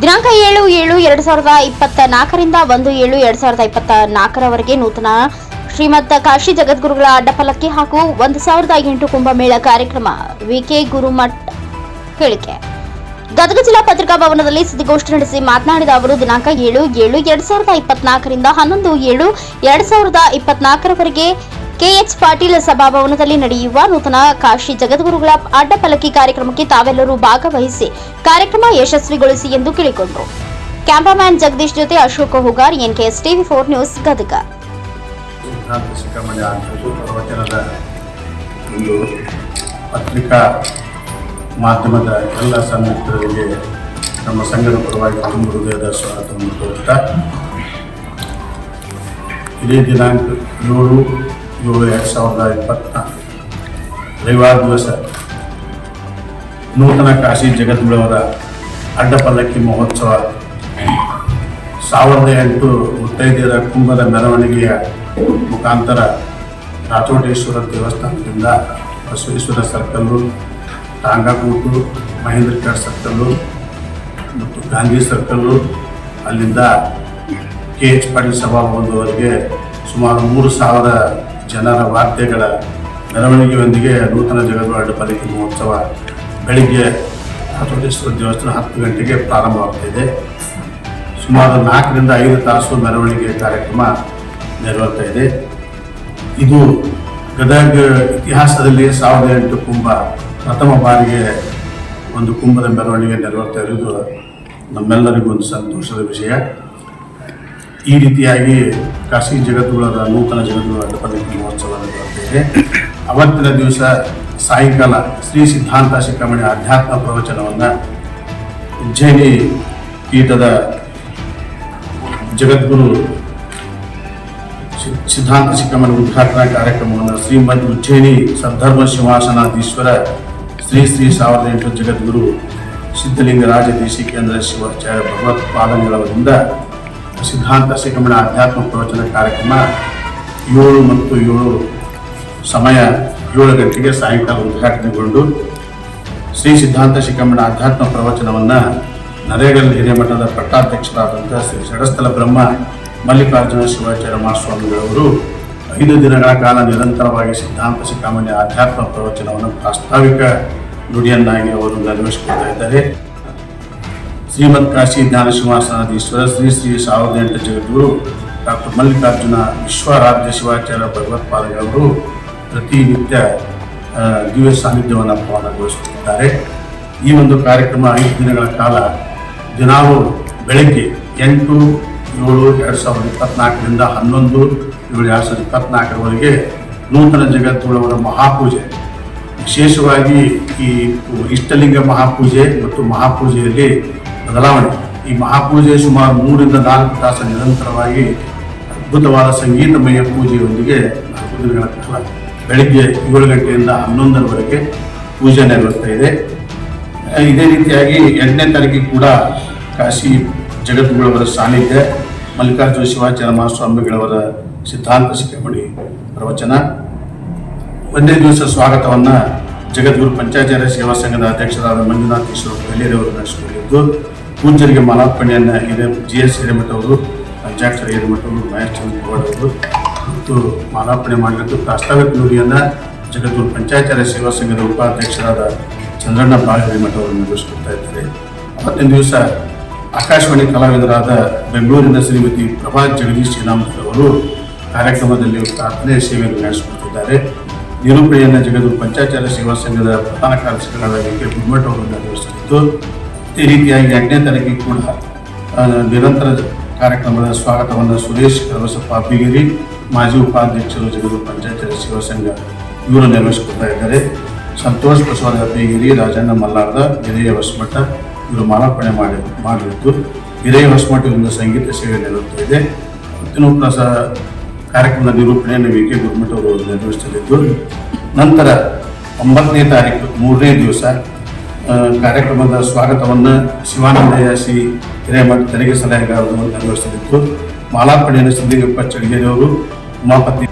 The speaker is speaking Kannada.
ದಿನಾಂಕ ಏಳು ಏಳು ಎರಡು ಸಾವಿರದ ಇಪ್ಪತ್ತ ನಾಲ್ಕರಿಂದ ಒಂದು ಏಳು ಎರಡು ಸಾವಿರದ ಇಪ್ಪತ್ತ ನಾಲ್ಕರವರೆಗೆ ನೂತನ ಶ್ರೀಮಂತ ಕಾಶಿ ಜಗದ್ಗುರುಗಳ ಅಡ್ಡಪಲ್ಲಕ್ಕಿ ಹಾಗೂ ಒಂದು ಸಾವಿರದ ಎಂಟು ಕುಂಭಮೇಳ ಕಾರ್ಯಕ್ರಮ ವಿಕೆ ಗುರುಮಠ್ ಹೇಳಿಕೆ. ಗದಗ ಜಿಲ್ಲಾ ಪತ್ರಿಕಾ ಭವನದಲ್ಲಿ ಸುದ್ದಿಗೋಷ್ಠಿ ನಡೆಸಿ ಮಾತನಾಡಿದ ಅವರು, ದಿನಾಂಕ ಏಳು ಏಳು ಎರಡು ಸಾವಿರದ ಇಪ್ಪತ್ನಾಲ್ಕರಿಂದ ಹನ್ನೊಂದು ಏಳು ಎರಡು ಸಾವಿರದ ಇಪ್ಪತ್ನಾಲ್ಕರವರೆಗೆ ಕೆಎಚ್ ಪಾಟೀಲ್ ಸಭಾಭವನದಲ್ಲಿ ನಡೆಯುವ ನೂತನ ಕಾಶಿ ಜಗದ್ಗುರುಗಳ ಅಡ್ಡಪಲಕಿ ಕಾರ್ಯಕ್ರಮಕ್ಕೆ ತಾವೆಲ್ಲರೂ ಭಾಗವಹಿಸಿ ಕಾರ್ಯಕ್ರಮ ಯಶಸ್ವಿಗೊಳಿಸಿ ಎಂದು ಕೇಳಿಕೊಂಡರು. ಕ್ಯಾಮರಾಮ್ಯಾನ್ ಜಗದೀಶ್ ಜೊತೆ Ashok Hugar, NKS TV four news Gadag. ಪತ್ರಿಕಾ ಮಾಧ್ಯಮದ ಎಲ್ಲ ನಮ್ಮ ಸಂಘದ ಪರವಾಗಿ ತುಂಬ ಹೃದಯದ ಸ್ವಾಗತವನ್ನು ಕೋರುತ್ತಾ ಇದೇ ದಿನಾಂಕ ಏಳು ಏಳು ಎರಡು ಸಾವಿರದ ಇಪ್ಪತ್ನಾಲ್ಕು ರವಿವಾರ ದಿವಸ ನೂತನ ಕಾಶಿ ಜಗದ್ಗುಳವರ ಅಡ್ಡಪಲ್ಲಕ್ಕಿ ಮಹೋತ್ಸವ. ಸಾವಿರದ ಎಂಟು ಮುತ್ತೈದೆಯರ ಕುಂಭದ ಮೆರವಣಿಗೆಯ ಮುಖಾಂತರ ರಾಚೋಟೇಶ್ವರ ದೇವಸ್ಥಾನದಿಂದ ಬಸವೇಶ್ವರ ಸರ್ಕಲ್ಲು, ಟಾಂಗಾಕೂಟು ಮಹೇಂದ್ರ ಖಾಡ್ ಸರ್ಕಲ್ಲು ಮತ್ತು ಗಾಂಧಿ ಸರ್ಕಲ್ಲು ಅಲ್ಲಿಂದ ಕೆ ಎಚ್ ಪಾಟೀಲ್ ಸಭಾಭವನದವರೆಗೆ ಸುಮಾರು ಮೂರು ಸಾವಿರ ಜನರ ವಾರ್ತೆಗಳ ಮೆರವಣಿಗೆಯೊಂದಿಗೆ ನೂತನ ಜಗದ್ವಾಡ ಅಡ್ಡಪಲ್ಲಕ್ಕಿ ಮಹೋತ್ಸವ ಬೆಳಿಗ್ಗೆ ಹತ್ತು ದೇವಸ್ಥಾನ ಹತ್ತು ಗಂಟೆಗೆ ಪ್ರಾರಂಭವಾಗ್ತಿದೆ. ಸುಮಾರು ನಾಲ್ಕರಿಂದ ಐದು ತಾಸು ಮೆರವಣಿಗೆ ಕಾರ್ಯಕ್ರಮ ನೆರವೇರ್ತಾ ಇದೆ. ಇದು ಗದಗ ಇತಿಹಾಸದಲ್ಲಿ ಸಾವಿರದ ಎಂಟು ಕುಂಭ ಪ್ರಥಮ ಬಾರಿಗೆ ಒಂದು ಕುಂಭದ ಮೆರವಣಿಗೆ ನೆರವೇರ್ತಾ ಇರುವುದು ನಮ್ಮೆಲ್ಲರಿಗೂ ಒಂದು ಸಂತೋಷದ ವಿಷಯ. ಈ ರೀತಿಯಾಗಿ ಕಾಶಿ ಜಗದ್ಗುಳದ ನೂತನ ಜಗದ್ಗುಳ ಅಡ್ಡಪಲ್ಲಕ್ಕಿ ಮಹೋತ್ಸವ ನೆರವೇರ್ತಾ ಅವತ್ತಿನ ದಿವಸ ಸಾಯಂಕಾಲ ಶ್ರೀ ಸಿದ್ಧಾಂತ ಶಿಖಾಮಣಿ ಆಧ್ಯಾತ್ಮ ಪ್ರವಚನವನ್ನು ಉಜ್ಜಯಿನಿ ಪೀಠದ ಜಗದ್ಗುರು ಸಿದ್ಧಾಂತ ಶಿಖಾಮಣಿ ಉದ್ಘಾಟನಾ ಕಾರ್ಯಕ್ರಮವನ್ನು ಶ್ರೀಮದ್ ಉಜ್ಜಯಿನಿ ಸದ್ಧರ್ಮ ಸಿಂಹಾಸನಾಧೀಶ್ವರ ಶ್ರೀ ಶ್ರೀ ಸಾವಿರದ ಎಂಟು ಜಗದ್ಗುರು ಸಿದ್ಧಲಿಂಗರಾಜ ದೇಶಿಕೇಂದ್ರ ಶಿವಾಚಾರ್ಯ ಭಗವತ್ ಪಾದಗಳವರಿಂದ ಸಿದ್ಧಾಂತ ಶ್ರೀಗಮಣ ಆಧ್ಯಾತ್ಮ ಪ್ರವಚನ ಕಾರ್ಯಕ್ರಮ ಏಳು ಮತ್ತು ಏಳು ಸಮಯ ಏಳು ಗಂಟೆಗೆ ಸಾಯಂಕಾಲ ಉದ್ಘಾಟನೆಗೊಂಡು ಶ್ರೀ ಸಿದ್ಧಾಂತ ಶಿಖಮಣ ಆಧ್ಯಾತ್ಮ ಪ್ರವಚನವನ್ನು ನರೇಗಲ್ ಹಿರೇಮಠದ ಪಟ್ಟಾಧ್ಯಕ್ಷರಾದಂಥ ಶ್ರೀ ಷಡಸ್ಥಲ ಬ್ರಹ್ಮ ಮಲ್ಲಿಕಾರ್ಜುನ ಶಿವಾಚಾರ್ಯ ಮಹಾಸ್ವಾಮಿಗಳವರು ಐದು ದಿನಗಳ ಕಾಲ ನಿರಂತರವಾಗಿ ಸಿದ್ಧಾಂತ ಶಿಖಾಮಣಿ ಆಧ್ಯಾತ್ಮ ಪ್ರವಚನವನ್ನು ಪ್ರಾಸ್ತಾವಿಕ ನುಡಿಯನ್ನಾಗಿ ಅವರು ನೆರವೇರಿಸಿಕೊಳ್ತಾ ಇದ್ದಾರೆ. ಶ್ರೀಮದ್ ಕಾಶಿ ಜ್ಞಾನ ಸಿಂಹಾಸನಾಧೀಶ್ವರ ಶ್ರೀ ಶ್ರೀ ಸಾವಿರದ ಜಗದ್ಗುರು ಡಾಕ್ಟರ್ ಮಲ್ಲಿಕಾರ್ಜುನ ವಿಶ್ವಾರಾಧ್ಯ ಶಿವಾಚಾರ್ಯ ಭಗವತ್ಪಾದಗಳವರು ಪ್ರತಿನಿತ್ಯ ದಿವ್ಯ ಸಾನ್ನಿಧ್ಯವನ್ನು ಪಾವನಗೊಳಿಸುತ್ತಿದ್ದಾರೆ ಈ ಒಂದು ಕಾರ್ಯಕ್ರಮ ಐದು ದಿನಗಳ ಕಾಲ ದಿನಾವು ಬೆಳಗ್ಗೆ ಎಂಟು, ಏಳು, ಎರಡು ಸಾವಿರದ ಇಪ್ಪತ್ನಾಲ್ಕರಿಂದ ಹನ್ನೊಂದು, ಏಳು, ಎರಡು ಸಾವಿರದ ಇಪ್ಪತ್ನಾಲ್ಕರವರೆಗೆ ನೂತನ ಜಗತ್ತುಗಳವರ ಮಹಾಪೂಜೆ. ವಿಶೇಷವಾಗಿ ಈ ಇಷ್ಟಲಿಂಗ ಮಹಾಪೂಜೆ ಮತ್ತು ಮಹಾಪೂಜೆಯಲ್ಲಿ ಬದಲಾವಣೆ. ಈ ಮಹಾಪೂಜೆ ಸುಮಾರು ಮೂರಿಂದ ನಾಲ್ಕು ತಾಸು ನಿರಂತರವಾಗಿ ಅದ್ಭುತವಾದ ಸಂಗೀತಮಯ ಪೂಜೆಯೊಂದಿಗೆ ನಾಲ್ಕು ದಿನಗಳ ಕಾಲ ಬೆಳಿಗ್ಗೆ ಏಳು ಗಂಟೆಯಿಂದ ಹನ್ನೊಂದರವರೆಗೆ ಪೂಜೆ ನೆರವೇರ್ತಾ ಇದೆ. ಇದೇ ರೀತಿಯಾಗಿ ಎಂಟನೇ ತಾರೀಕಿಗೆ ಕೂಡ ಕಾಶಿ ಜಗದ್ಗುರುಗಳವರ ಸಾನ್ನಿಧ್ಯ, ಮಲ್ಲಿಕಾರ್ಜುನ ಶಿವಾಚಾರ್ಯ ಮಹಾಸ್ವಾಮಿಗಳವರ ಸಿದ್ಧಾಂತ ಶಿಖಾಮಣಿ ಪ್ರವಚನ. ಒಂದೇ ದಿವಸ ಸ್ವಾಗತವನ್ನ ಜಗದ್ಗುರು ಪಂಚಾಚಾರ್ಯ ಸೇವಾ ಸಂಘದ ಅಧ್ಯಕ್ಷರಾದ ಮಂಜುನಾಥ್ ಕಿಶೋರ್ ಕೈಲೇರವರು ನಡೆಸಿಕೊಂಡಿದ್ದು, ಪೂಜ್ಯರಿಗೆ ಮಾಲಾರ್ಪಣೆಯನ್ನು ಹಿರಿಯ ಜಿ ಎಸ್ ಹಿರೇಮಠ ಅವರು, ಪಂಚಾಕ್ಷರ ಹಿರೇಮಠ ಅವರು, ಮಹೇಶ್ ಅವರು ಮತ್ತು ಮಾಲಾರ್ಪಣೆ ಮಾಡಲಿದ್ದು ಪ್ರಾಸ್ತಾವಿಕ ನುಡಿಯನ್ನು ಜಗದ್ಗುರು ಪಂಚಾಚಾರ್ಯ ಸೇವಾ ಸಂಘದ ಉಪಾಧ್ಯಕ್ಷರಾದ ಚಂದ್ರಣ್ಣ ಬಾಳ ಹಿರೇಮಠ ಅವರು ನಿರ್ವಹಿಸಿಕೊಡ್ತಾ ಇದ್ದಾರೆ. ಅವತ್ತಿನ ದಿವಸ ಆಕಾಶವಾಣಿ ಕಲಾವಿದರಾದ ಬೆಂಗಳೂರಿನ ಶ್ರೀಮತಿ ಪ್ರಭಾ ಜಗದೀಶ್ ಶ್ರೀರಾಮ್ ಅವರು ಕಾರ್ಯಕ್ರಮದಲ್ಲಿ ಪ್ರಾರ್ಥನೆ ಸೇವೆಯನ್ನು ನಡೆಸಿಕೊಡ್ತಿದ್ದಾರೆ ನಿರೂಪಣೆಯನ್ನು ಜಗದ್ಗುರು ಪಂಚಾಚಾರ್ಯ ಸೇವಾ ಸಂಘದ ಪ್ರಧಾನ ಕಾರ್ಯದರ್ಶಿಗಳಾದ ಕೆ. ಗುರುಮಠ ಅವರು ನೆರವೇರಿಸುತ್ತಿದ್ದು ಈ ರೀತಿಯಾಗಿ ಎಂಟನೇ ತಾರೀಕಿಗೆ ಕೂಡ ನಿರಂತರ ಕಾರ್ಯಕ್ರಮದ ಸ್ವಾಗತವನ್ನು ಸುರೇಶ್ ಕರಬಸಪ್ಪ ಅಬ್ಬಿಗಿರಿ, ಮಾಜಿ ಉಪಾಧ್ಯಕ್ಷರು ಜಗದ್ಗುರು ಪಂಚಾಚಾರ್ಯ ಸೇವಾ ಸಂಘ ಇವರು ನೆರವೇರಿಸಿಕೊಡ್ತಾ ಇದ್ದಾರೆ. ಸಂತೋಷ್ ಬಸವರಾಜ ಅಬ್ಬಿಗಿರಿ, ರಾಜಣ್ಣ ಮಲ್ಲಾರ್ದ ಹಿರಿಯ ಹೊಸಮಠ ಇವರು ಮಾಲಾರ್ಪಣೆ ಮಾಡಿ ಮಾಡಲಿದ್ದು ಹಿರಿಯ ಇವರಿಂದ ಸಂಗೀತ ಸೇವೆ ನೀಡುತ್ತಿದೆ ಇದೆ. ಇವತ್ತಿನ ಪ್ರಸ ಕಾರ್ಯಕ್ರಮದ ನಿರೂಪಣೆಯನ್ನು ವಿ ಕೆ ಗುರುಮಠ ಅವರು ನಿರ್ವಹಿಸಲಿದ್ದು, ನಂತರ ಒಂಬತ್ತನೇ ತಾರೀಕು ಮೂರನೇ ದಿವಸ ಕಾರ್ಯಕ್ರಮದ ಸ್ವಾಗತವನ್ನು ಶಿವಾನಂದಯ್ಯ ಶ್ರೀ ಹಿರೇಮಠ ತೆರಿಗೆ ಸಲಹೆಗಾರರು ನಿರ್ವಹಿಸಲಿದ್ದು, ಮಾಲಾರ್ಪಣೆಯನ್ನು ಸಿದ್ದಿಗಪ್ಪ ಚಳಿಗೇರಿಯವರು ಉಮಾಪತಿ